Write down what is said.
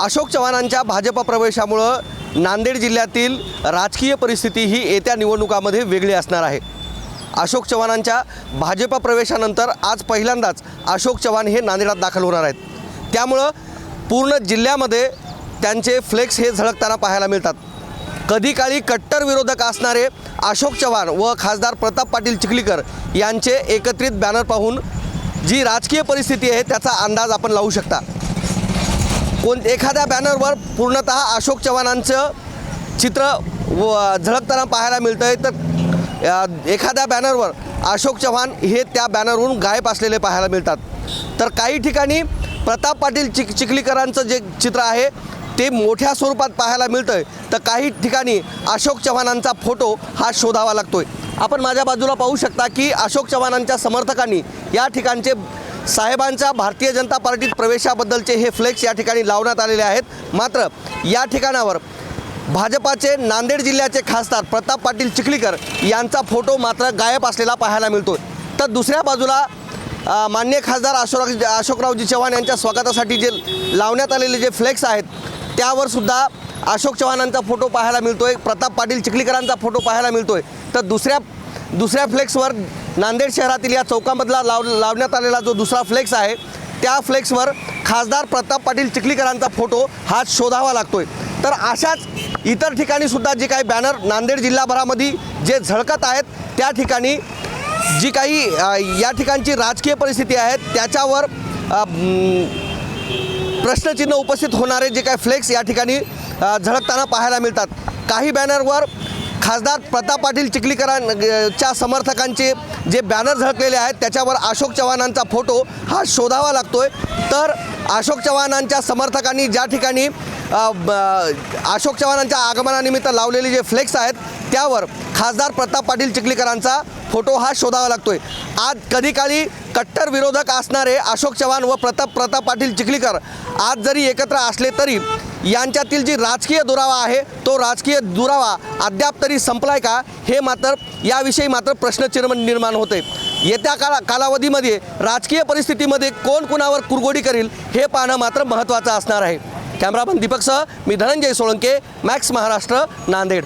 अशोक चव्हाणांच्या भाजप प्रवेशामुळं नांदेड जिल्ह्यातील राजकीय परिस्थिती ही येत्या निवडणुकामध्ये वेगळी असणार आहे. अशोक चव्हाणांच्या भाजप प्रवेशानंतर आज पहिल्यांदाच अशोक चव्हाण हे नांदेडात दाखल होणार आहेत. त्यामुळं पूर्ण जिल्ह्यामध्ये त्यांचे फ्लेक्स हे झळकताना पाहायला मिळतात. कधी काळी कट्टर विरोधक असणारे अशोक चव्हाण व खासदार प्रताप पाटील चिखलीकर यांचे एकत्रित बॅनर पाहून जी राजकीय परिस्थिती आहे त्याचा अंदाज आपण लावू शकता. कोण एखाद्या बॅनरवर पूर्णतः अशोक चव्हाणांचं चित्र व झळकताना पाहायला मिळतं आहे तर एखाद्या बॅनरवर अशोक चव्हाण हे त्या बॅनरवरून गायब असलेले पाहायला मिळतात. तर काही ठिकाणी प्रताप पाटील चिक चिखलीकरांचं जे चित्र आहे ते मोठ्या स्वरूपात पाहायला मिळतं आहे तर काही ठिकाणी अशोक चव्हाणांचा फोटो हा शोधावा लागतो आहे आपण माझ्या बाजूला पाहू शकता की अशोक चव्हाणांच्या समर्थकांनी या ठिकाणचे साहेबांच्या भारतीय जनता पार्टीत प्रवेशाबद्दलचे हे फ्लेक्स या ठिकाणी लावण्यात आलेले आहेत. मात्र या ठिकाणावर भाजपाचे नांदेड जिल्ह्याचे खासदार प्रताप पाटील चिखलीकर यांचा फोटो मात्र गायब असलेला पाहायला मिळतो तर दुसऱ्या बाजूला मान्य खासदार अशोक अशोकरावजी चव्हाण यांच्या स्वागतासाठी जे लावण्यात आलेले जे फ्लेक्स आहेत त्यावर सुद्धा अशोक चव्हाणांचा फोटो पाहायला मिळतोय प्रताप पाटील चिखलीकरांचा फोटो पाहायला मिळतोय. तर दुसऱ्या दुसऱ्या फ्लेक्सवर नांदेड शहरातील या चौकामधला लाव लावण्यात आलेला जो दुसरा फ्लेक्स आहे त्या फ्लेक्सवर खासदार प्रताप पाटील चिखलीकरांचा फोटो हा शोधावा लागतोय. तर अशाच इतर ठिकाणी सुद्धा जे काही बॅनर नांदेड जिल्हाभरामध्ये जे झळकत आहेत त्या ठिकाणी जी काही या ठिकाणची राजकीय परिस्थिती आहे त्याच्यावर प्रश्नचिन्ह उपस्थित होणारे जे काही फ्लेक्स या ठिकाणी झळकताना पाहायला मिळतात. काही बॅनरवर खासदार प्रताप पाटील चिखलीकरांच्या समर्थकांचे जे बॅनर झळकलेले आहेत त्याच्यावर अशोक चव्हाणांचा फोटो हा शोधावा लागतोय. तर अशोक चव्हाणांच्या समर्थकांनी ज्या ठिकाणी ब- अशोक चव्हाणांच्या आगमनानिमित्त लावलेले जे फ्लेक्स आहेत त्यावर खासदार प्रताप पाटील चिखलीकरांचा फोटो हा शोधावा लागतोय. आज कधी काळी कट्टर विरोधक असणारे अशोक चव्हाण व प्रताप प्रताप पाटील चिखलीकर आज जरी एकत्र असले तरी यांच्यातील जी राजकीय दुरावा आहे तो राजकीय दुरावा अद्याप तरी संपलाय का हे मात्र याविषयी मात्र प्रश्नचिन्ह निर्माण होते येत्या काला कालावधीमध्ये राजकीय परिस्थितीमध्ये कोण कुणावर कुरगोडी करील हे पाहणं मात्र महत्त्वाचं असणार आहे. कॅमेरामन दीपकसह मी धनंजय सोळंके मॅक्स महाराष्ट्र नांदेड.